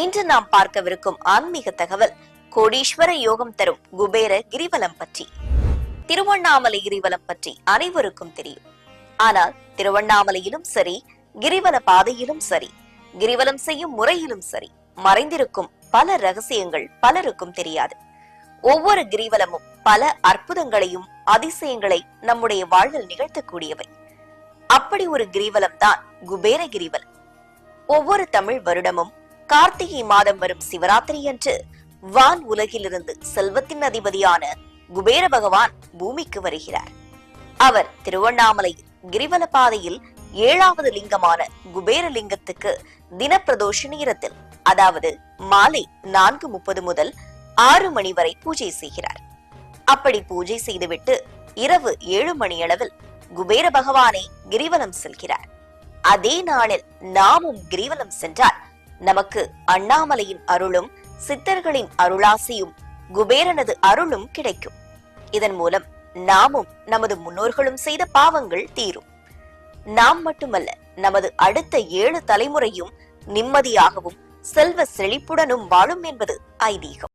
இன்று நாம் பார்க்கவிருக்கும் ஆன்மீக தகவல் கோடீஸ்வர யோகம் தரும் குபேர கிரிவலம் பற்றி. திருவண்ணாமலை கிரிவலம் பற்றி அனைவருக்கும் தெரியும். ஆனால் திருவண்ணாமலையிலும் சரி கிரிவல பாதையிலும் சரி கிரிவலம் செய்யும் முறையிலும் சரி மறைந்திருக்கும் பல ரகசியங்கள் பலருக்கும் தெரியாது. ஒவ்வொரு கிரிவலமும் பல அற்புதங்களையும் அதிசயங்களை நம்முடைய வாழ்வில் நிகழ்த்தக்கூடியவை. அப்படி ஒரு கிரிவலம் தான் குபேர கிரிவலம். ஒவ்வொரு தமிழ் வருடமும் கார்த்திகை மாதம் வரும் சிவராத்திரி அன்று வான் உலகிலிருந்து செல்வத்தின் அதிபதியான குபேர பகவான் பூமிக்கு வருகிறார். அவர் திருவண்ணாமலையில் கிரிவல பாதையில் ஏழாவது லிங்கமான குபேர லிங்கத்துக்கு தினப்பிரதோஷ நேரத்தில் அதாவது மாலை நான்கு முப்பது முதல் ஆறு மணி வரை பூஜை செய்கிறார். அப்படி பூஜை செய்துவிட்டு இரவு ஏழு மணியளவில் குபேர பகவானை கிரிவலம் செல்கிறார். அதே நாளில் நாமும் கிரிவலம் சென்றால் நமக்கு அண்ணாமலையின் அருளும் சித்தர்களின் அருளாசியும் குபேரனது அருளும் கிடைக்கும். இதன் மூலம் நாமும் நமது முன்னோர்களும் செய்த பாவங்கள் தீரும். நாம் மட்டுமல்ல நமது அடுத்த ஏழு தலைமுறையும் நிம்மதியாகவும் செல்வ செழிப்புடனும் வாழும் என்பது ஐதீகம்.